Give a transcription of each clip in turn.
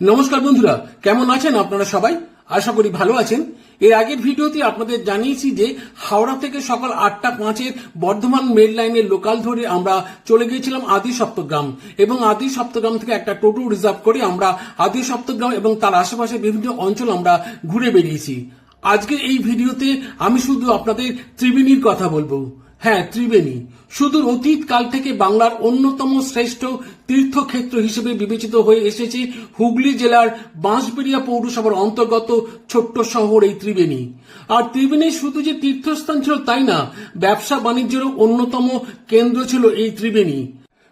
নমস্কার বন্ধুরা, কেমন আছেন আপনারা সবাই? আশা করি ভালো আছেন। এর আগের ভিডিওতে আপনাদের জানিয়েছি যে হাওড়া থেকে সকাল আটটা পাঁচের বর্ধমান মেল লাইনের লোকাল ধরে আমরা চলে গিয়েছিলাম আদি সপ্তগ্রাম এবং আদি সপ্তগ্রাম থেকে একটা টোটো রিজার্ভ করে আমরা আদি সপ্তগ্রাম এবং তার আশেপাশে বিভিন্ন অঞ্চল আমরা ঘুরে বেরিয়েছি আজকের এই ভিডিওতে আমি শুধু আপনাদের ত্রিবেণীর কথা বলব। হ্যাঁ ত্রিবেণী। সুদূর অতীত কাল থেকে বাংলার অন্যতম শ্রেষ্ঠ তীর্থক্ষেত্র হিসেবে বিবেচিত হয়ে এসেছে হুগলি জেলার বাঁশবেড়িয়া পৌরসভার অন্তর্গত ছোট্ট শহর এই ত্রিবেণী। আর ত্রিবেণী শুধু যে তীর্থস্থান ছিল তাই না ব্যবসা বাণিজ্যেরও অন্যতম কেন্দ্র ছিল এই ত্রিবেণী।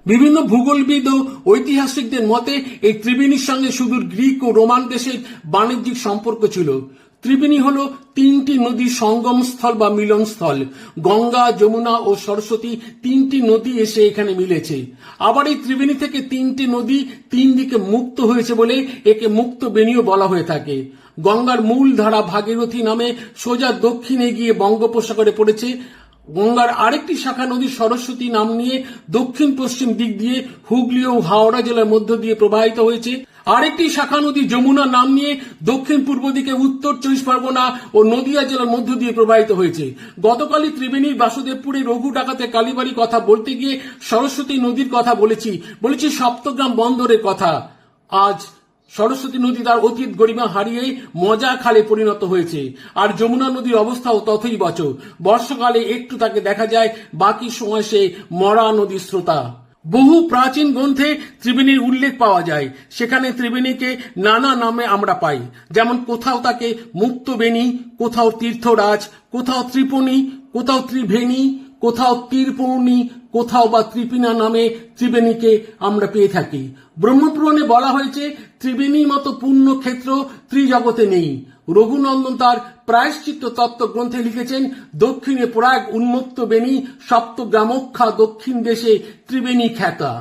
বিভিন্ন ভূগোলবিদ ও ঐতিহাসিকদের মতে, এই ত্রিবেণীর সঙ্গে সুদূর গ্রিক ও রোমান দেশের বাণিজ্যিক সম্পর্ক ছিল। ত্রিবেণী হল তিনটি নদীর সঙ্গম স্থল বা মিলনস্থল। গঙ্গা, যমুনা ও সরস্বতী তিনটি নদী এসে এখানে মিলেছে। আবার এই ত্রিবেণী থেকে তিনটি নদী তিন দিকে মুক্ত হয়েছে বলে একে মুক্ত বেণীও বলা হয়ে থাকে। গঙ্গার মূল ধারা ভাগীরথী নামে সোজা দক্ষিণে গিয়ে বঙ্গোপসাগরে পড়েছে। গঙ্গার আরেকটি শাখা নদী সরস্বতী নাম নিয়ে দক্ষিণ পশ্চিম দিক দিয়ে হুগলি ও হাওড়া জেলার মধ্য দিয়ে প্রবাহিত হয়েছে। আরেকটি শাখা নদী যমুনা নাম নিয়ে দক্ষিণ পূর্ব দিকে উত্তর চব্বিশ পরগনা ও নদিয়া জেলার মধ্য দিয়ে প্রবাহিত হয়েছে। গতকালই ত্রিবেণীর বাসুদেবপুরে রঘু ডাকাতে কালীবাড়ি কথা বলতে গিয়ে সরস্বতী নদীর কথা বলেছি। বলেছি সপ্তগ্রাম বন্দরের কথা। আজ সরস্বতী নদী তার অতীত গরিমা হারিয়ে মজা খালে পরিণত হয়েছে। আর যমুনা নদীর অবস্থাও ততই বচ বর্ষাকালে একটু তাকে দেখা যায়, বাকি সময় সে মরা নদীর স্রোতা। বহু প্রাচীন গ্রন্থে ত্রিবেণীর উল্লেখ পাওয়া যায়। সেখানে ত্রিবেণীকে নানা নামে আমরা পাই। যেমন কোথাও তাকে মুক্তবেণী, কোথাও তীর্থরাজ, কোথাও ত্রিপণী, কোথাও ত্রিভেণী কোথাও তীরপূর্ণী কোথাও বা ত্রিপিনা নামে ত্রিবেণীকে আমরা পেয়ে থাকি। ব্রহ্মপুরাণে বলা হয়েছে, ত্রিবেণীর মতো পূর্ণ ক্ষেত্র ত্রিজগতে নেই। রঘুনন্দন তার প্রায়শ্চিত্ত তত্ত্ব গ্রন্থে লিখেছেন, দক্ষিণে প্রয়াগ উন্মুক্ত বেণী, সপ্তগ্রামক্ষা দক্ষিণ দেশে ত্রিবেণী খ্যাতা।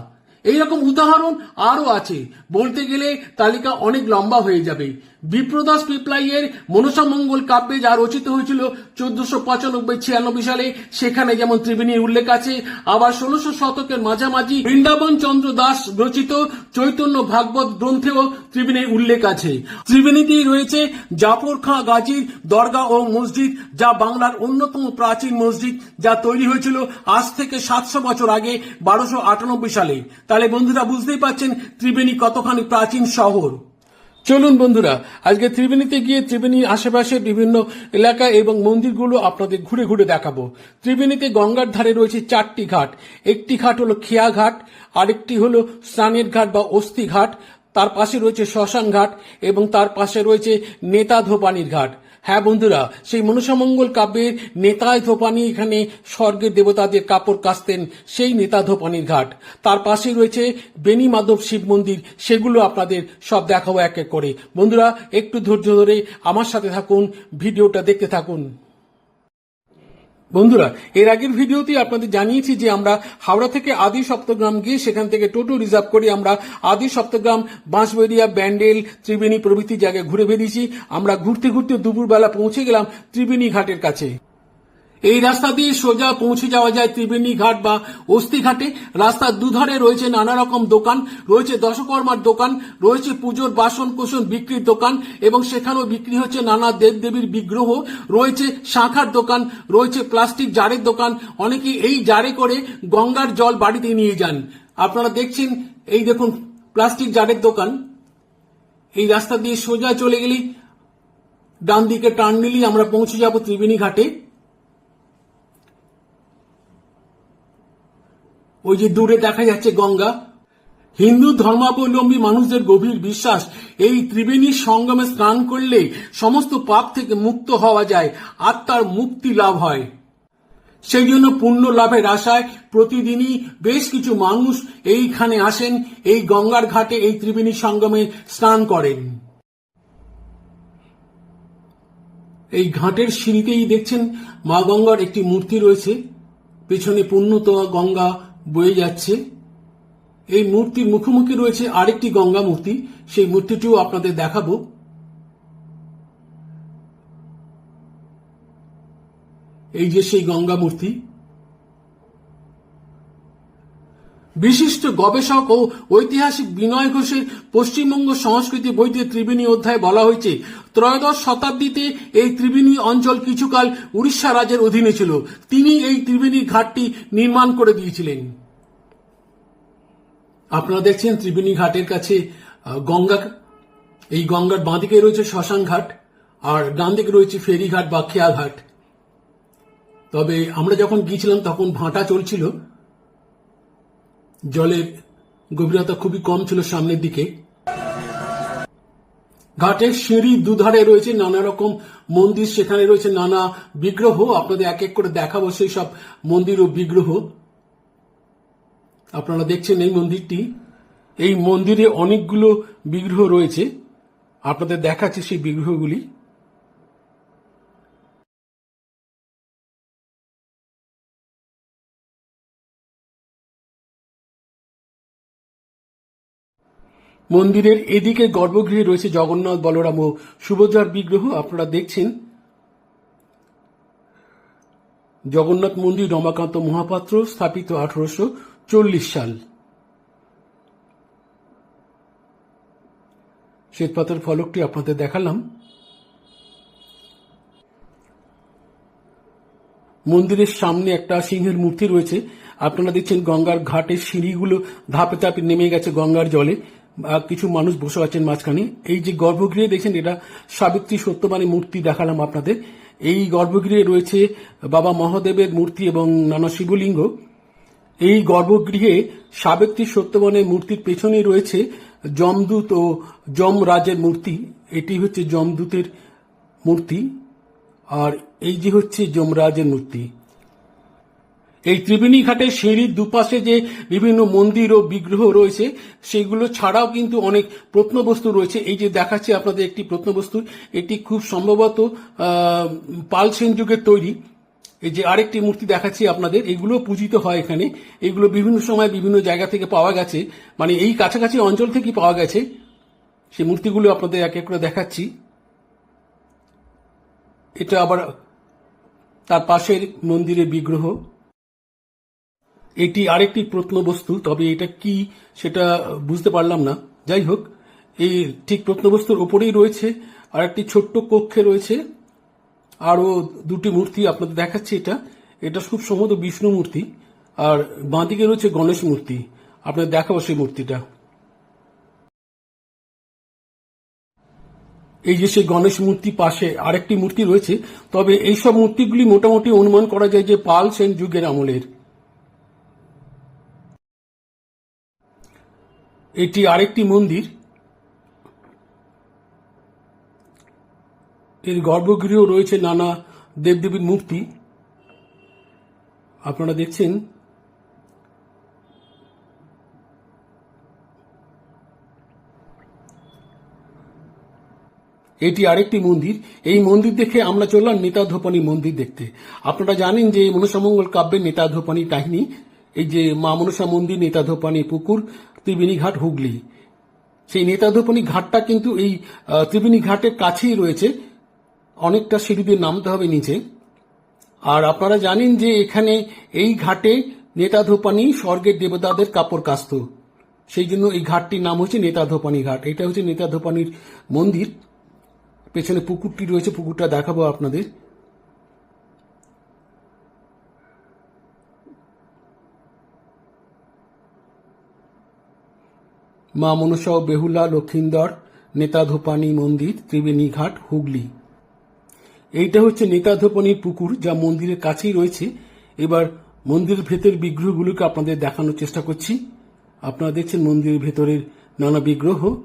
এইরকম উদাহরণ আরও আছে। বলতে গেলে তালিকা অনেক লম্বা হয়ে যাবে। বিপ্রদাস পিপলাইয়ের মনসামঙ্গল কাব্যে যা রচিত হয়েছিল চোদ্দশো পঁচানব্বই, ছিয়ানব্বই সালে, সেখানে যেমন ত্রিবেণীর উল্লেখ আছে, আবার ষোলশো শতকের মাঝামাঝি বৃন্দাবন চন্দ্র দাস রচিত চৈতন্য ভাগবত গ্রন্থেও ত্রিবেণীর উল্লেখ আছে। ত্রিবেণীতেই রয়েছে জাফর খাঁ গাজীর দরগা ও মসজিদ, যা বাংলার অন্যতম প্রাচীন মসজিদ, যা তৈরি হয়েছিল আজ থেকে সাতশো বছর আগে, বারোশো আটানব্বই সালে। তাহলে বন্ধুরা বুঝতেই পারছেন ত্রিবেণী কতখানি প্রাচীন শহর। চলুন বন্ধুরা, আজকে ত্রিবেণীতে গিয়ে ত্রিবেণীর আশেপাশে বিভিন্ন এলাকা এবং মন্দিরগুলো আপনাদের ঘুরে ঘুরে দেখাবো। ত্রিবেণীতে গঙ্গার ধারে রয়েছে চারটি ঘাট। একটি ঘাট হলো খেয়া ঘাট, আরেকটি হল স্নানের ঘাট বা অস্থি ঘাট, তার পাশে রয়েছে শ্মশান ঘাট এবং তার পাশে রয়েছে নেতা ধোপানির ঘাট। হ্যাঁ বন্ধুরা, সেই মনসামঙ্গল কাব্যের নেতায় ধোপানি এখানে স্বর্গের দেবতাদের কাপড় কাচতেন সেই নেতা ধোপানির ঘাট। তার পাশে রয়েছে বেনি মাধব শিব মন্দির, সেগুলো আপনাদের সব দেখাবো এক এক করে। বন্ধুরা, একটু ধৈর্য ধরে আমার সাথে থাকুন, ভিডিওটা দেখতে থাকুন। বন্ধুরা, এর আগের ভিডিওতে আপনাদের জানিয়েছি যে আমরা হাওড়া থেকে আদি সপ্তগ্রাম গিয়ে সেখান থেকে টোটো রিজার্ভ করে আমরা আদি সপ্তগ্রাম, বাঁশবেড়িয়া, ব্যান্ডেল, ত্রিবেণী প্রভৃতি জায়গায় ঘুরে বেরিয়েছি। আমরা ঘুরতে ঘুরতে দুপুরবেলা পৌঁছে গেলাম ত্রিবেণী ঘাটের কাছে। এই রাস্তা দিয়ে সোজা পৌঁছে যাওয়া যায় ত্রিবেণী ঘাট বা অস্থি ঘাটে। রাস্তার দুধারে রয়েছে নানা রকম দোকান, রয়েছে দশকর্মার দোকান, রয়েছে পুজোর বাসন কোসন বিক্রির দোকান এবং সেখানেও বিক্রি হচ্ছে নানা দেবদেবীর বিগ্রহ, রয়েছে শাঁখার দোকান, রয়েছে প্লাস্টিক জারের দোকান। অনেকে এই জারে করে গঙ্গার জল বাড়িতে নিয়ে যান। আপনারা দেখছেন, এই দেখুন, প্লাস্টিক জারের দোকান। এই রাস্তা দিয়ে সোজা চলে গেলি ডান দিকে টার্ন নিলেই আমরা পৌঁছে যাব ত্রিবেণী ঘাটে। ওই যে দূরে দেখা যাচ্ছে গঙ্গা। হিন্দু ধর্মাবলম্বী মানুষদের গভীর বিশ্বাস, এই ত্রিবেণীর সঙ্গমে স্নান করলে সমস্ত পাপ থেকে মুক্ত হওয়া যায় আত্মার মুক্তি লাভ হয়। সেই জন্য পুণ্য লাভের আশায় প্রতিদিনই বেশ কিছু মানুষ এইখানে আসেন, এই গঙ্গার ঘাটে এই ত্রিবেণী সঙ্গমে স্নান করেন। এই ঘাটের সিঁড়িতেই দেখছেন মা গঙ্গার একটি মূর্তি রয়েছে। পেছনে পুণ্যতোয়া গঙ্গা বয়ে যাচ্ছে। এই মূর্তির মুখোমুখি রয়েছে আরেকটি গঙ্গা মূর্তি। সেই মূর্তিটিও আপনাদের দেখাবো। এই যে সেই গঙ্গা মূর্তি বিশিষ্ট গবেষক ও ঐতিহাসিক বিনয় ঘোষের পশ্চিমবঙ্গ সংস্কৃতি বইতে ত্রিবেণী অধ্যায় বলা হয়েছে, ত্রয়োদশ শতাব্দীতে এই ত্রিবেণী অঞ্চল কিছুকাল উড়িষ্যা রাজ্যের অধীনে ছিল। তিনি এই ত্রিবেণী ঘাটটি নির্মাণ করে দিয়েছিলেন। আপনারা দেখছেন ত্রিবেণী ঘাটের কাছে গঙ্গা, এই গঙ্গার বাঁদিকে রয়েছে শ্মশান ঘাট, আর ডান দিকে রয়েছে ফেরিঘাট বা খেয়াঘাট তবে আমরা যখন গিয়েছিলাম তখন ভাঁটা চলছিল জলের গভীরতা খুবই কম ছিল সামনের দিকে। ঘাটের সিঁড়ি দুধারে রয়েছে নানা রকম মন্দির, সেখানে রয়েছে নানা বিগ্রহ। আপনাদের এক এক করে দেখাবো সেই সব মন্দির ও বিগ্রহ। আপনারা দেখছেন এই মন্দিরটি। এই মন্দিরে অনেকগুলো বিগ্রহ রয়েছে। আপনাদের দেখাচ্ছে সেই বিগ্রহগুলি। মন্দিরের এদিকে গর্ভগৃহে রয়েছে জগন্নাথ, বলরাম ও সুভদ্রার বিগ্রহ। আপনারা দেখছেন জগন্নাথ মন্দির, রমাকান্ত মহাপাত্র, স্থাপিত আঠারোশো চল্লিশ সাল। শ্বেতপাথর ফলকটি আপনাদের দেখালাম। মন্দিরের সামনে একটা সিংহের মূর্তি রয়েছে। আপনারা দেখছেন গঙ্গার ঘাটের সিঁড়িগুলো ধাপে ধাপে নেমে গেছে গঙ্গার জলে। কিছু মানুষ বসে আছেন মাঝখানে। এই যে গর্ভগৃহে দেখছেন, এটা সাবিত্রী সত্যবাণী মূর্তি দেখালাম আপনাদের। এই গর্ভগৃহে রয়েছে বাবা মহাদেবের মূর্তি এবং নানা শিবলিঙ্গ। এই গর্ভগৃহে সাবেত্রী সত্যবানের মূর্তির পেছনে রয়েছে যমদূত ও যমরাজের মূর্তি। এটি হচ্ছে যমদূতের মূর্তি। আর এই যে হচ্ছে যমরাজের মূর্তি। এই ত্রিবেণী ঘাটের সিঁড়ির দুপাশে যে বিভিন্ন মন্দির ও বিগ্রহ রয়েছে, সেগুলো ছাড়াও কিন্তু অনেক প্রত্নবস্তু রয়েছে। এই যে দেখাচ্ছে আপনাদের একটি প্রত্নবস্তু, এটি খুব সম্ভবত পাল সেন যুগের তৈরি। এই যে আরেকটি মূর্তি দেখাচ্ছি আপনাদের এগুলো পূজিত হয় এখানে। এগুলো বিভিন্ন সময় বিভিন্ন জায়গা থেকে পাওয়া গেছে। মানে এই কাছাকাছি অঞ্চল থেকে পাওয়া গেছে। সেই মূর্তিগুলো আপনাদের এক এক করে দেখাচ্ছি। এটা আবার তার পাশের মন্দিরের বিগ্রহ। এটি আরেকটি প্রত্নবস্তু, তবে এটা কি সেটা বুঝতে পারলাম না। যাই হোক, এই ঠিক প্রত্নবস্তুর ওপরেই রয়েছে আর একটি ছোট্ট কক্ষে রয়েছে। আরও দুটি মূর্তি আপনাদের দেখাচ্ছি এটা। এটা খুব সম্ভবত বিষ্ণু মূর্তি, আর বাঁদিকে রয়েছে গণেশ মূর্তি। আপনাদের দেখাবো সেই মূর্তিটা। এই যে সেই গণেশ মূর্তি পাশে আরেকটি মূর্তি রয়েছে, তবে এইসব মূর্তিগুলি মোটামুটি অনুমান করা যায় যে পাল সেন যুগের আমলের। এটি আরেকটি মন্দির। এর গর্ভগৃহ রয়েছে নানা দেবদেবীর মূর্তি। আপনারা দেখছেন এটি আরেকটি মন্দির। এই মন্দির দেখে আমরা চললাম নেতাধোপানি মন্দির দেখতে। আপনারা জানেন যে এই মনসামঙ্গল কাব্যের নেতাধোপানি কাহিনী এই যে মা মনসা মন্দির, নেতাধোপানি পুকুর ত্রিবেণী ঘাট হুগলি। সেই নেতাধোপানি ঘাটটা কিন্তু এই ত্রিবেণী ঘাটের কাছেই রয়েছে। অনেকটা সিঁড়ি দিয়ে নামতে হবে নিচে। আর আপনারা জানেন যে এখানে এই ঘাটে নেতাধোপানি স্বর্গের দেবতাদের কাপড় কাস্ত। সেই জন্য এই ঘাটটির নাম হচ্ছে নেতাধোপানি ঘাট। এটা হচ্ছে নেতাধোপানির মন্দির। পেছনে পুকুরটি রয়েছে, পুকুরটা দেখাবো আপনাদের। মা মনসা ও বেহুলা লক্ষিন্দর, নেতাধোপানি মন্দির, ত্রিবেণী ঘাট, হুগলি। এইটা হচ্ছে নেতাধোপানির পুকুর যা মন্দিরের কাছেই রয়েছে। এবার মন্দিরের ভেতর বিগ্রহগুলোকে আপনাদের দেখানোর চেষ্টা করছি। আপনারা দেখছেন মন্দিরের ভেতরের নানা বিগ্রহ।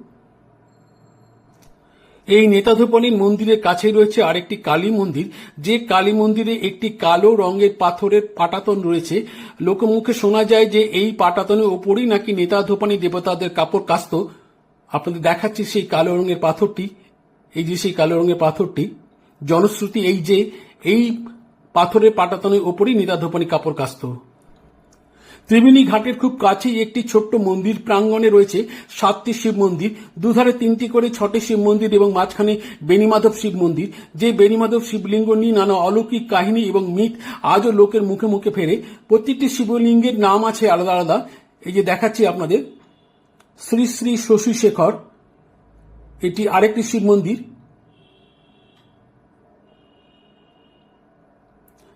এই নেতাধোপানির মন্দিরের কাছে রয়েছে আরেকটি কালী মন্দির। যে কালী মন্দিরে একটি কালো রঙের পাথরের পাটাতন রয়েছে। লোকমুখে শোনা যায় যে এই পাটাতনের ওপরই নাকি নেতাধোপানি দেবতাদের কাপড় কাস্ত। আপনাদের দেখাচ্ছি সেই কালো রঙের পাথরটি। এই যে সেই কালো রঙের পাথরটি। জনশ্রুতি এই যে এই পাথরের পাটাতনের ওপরই নেতাধোপানি কাপড় কাস্ত। ত্রিবেণী ঘাটের খুব কাছেই একটি ছোট্ট মন্দির প্রাঙ্গণে রয়েছে সাতটি শিব মন্দির, দুধারে তিনটি করে ছটি শিব মন্দির এবং মাঝখানে বেণীমাধব শিব মন্দির। যে বেণীমাধব শিবলিঙ্গ নিয়ে নানা অলৌকিক কাহিনী এবং মিথ আজও লোকের মুখে মুখে ফেরে, প্রত্যেকটি শিবলিঙ্গের নাম আছে আলাদা আলাদা। এই যে দেখাচ্ছি আপনাদের, শ্রী শ্রী শশী শেখর, এটি আরেকটি শিব মন্দির।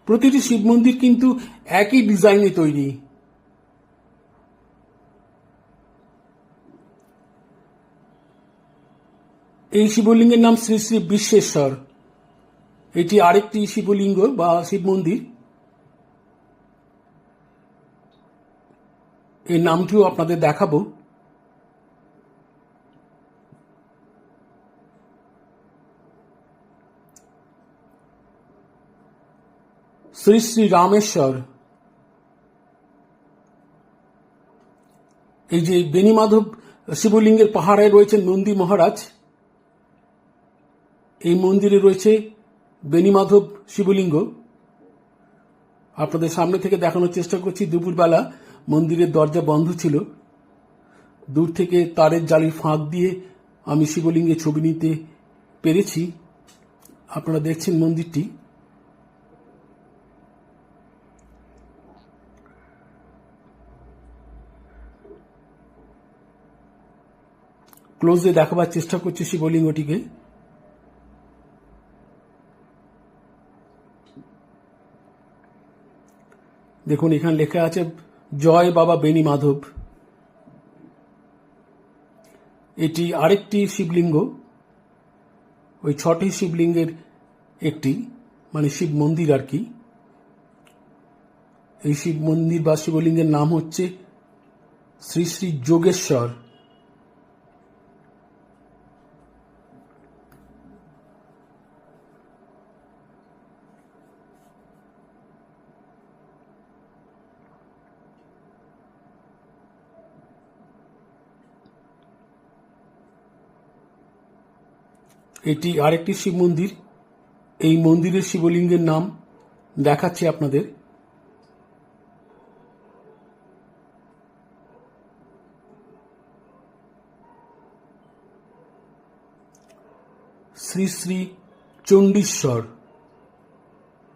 প্রতিটি শিব মন্দির কিন্তু একই ডিজাইনে তৈরি। এই শিবলিঙ্গের নাম শ্রী শ্রী বিশ্বেশ্বর। এটি আরেকটি শিবলিঙ্গ বা শিব মন্দির। এই নামটিও আপনাদের দেখাবো। শ্রী শ্রী রামেশ্বর। এই যে বেনিমাধব শিবলিঙ্গের পাহাড়ে রয়েছেন নন্দী মহারাজ এই মন্দিরে রয়েছে বেনিমাধব শিবলিঙ্গ। আপনাদের সামনে থেকে দেখানোর চেষ্টা করছি, দুপুরবেলা মন্দিরের দরজা বন্ধ ছিল। দূর থেকে তারের জালির ফাঁক দিয়ে আমি শিবলিঙ্গের ছবি নিতে পেরেছি। আপনারা দেখছেন মন্দিরটি। ক্লোজে দেখাবার চেষ্টা করছি শিবলিঙ্গটিকে। দেখুন, এখানে লেখা আছে, জয় বাবা বেনি মাধব। এটি আরেকটি শিবলিঙ্গ। ওই ছটি শিবলিঙ্গের একটি মানে শিব মন্দির আর কি। এই শিব মন্দির বা শিবলিঙ্গের নাম হচ্ছে শ্রী শ্রী যোগেশ্বর। এটি আরেকটি শিব মন্দির। এই মন্দিরের শিবলিঙ্গের নাম দেখাচ্ছি আপনাদের। শ্রী শ্রী চণ্ডীশ্বর।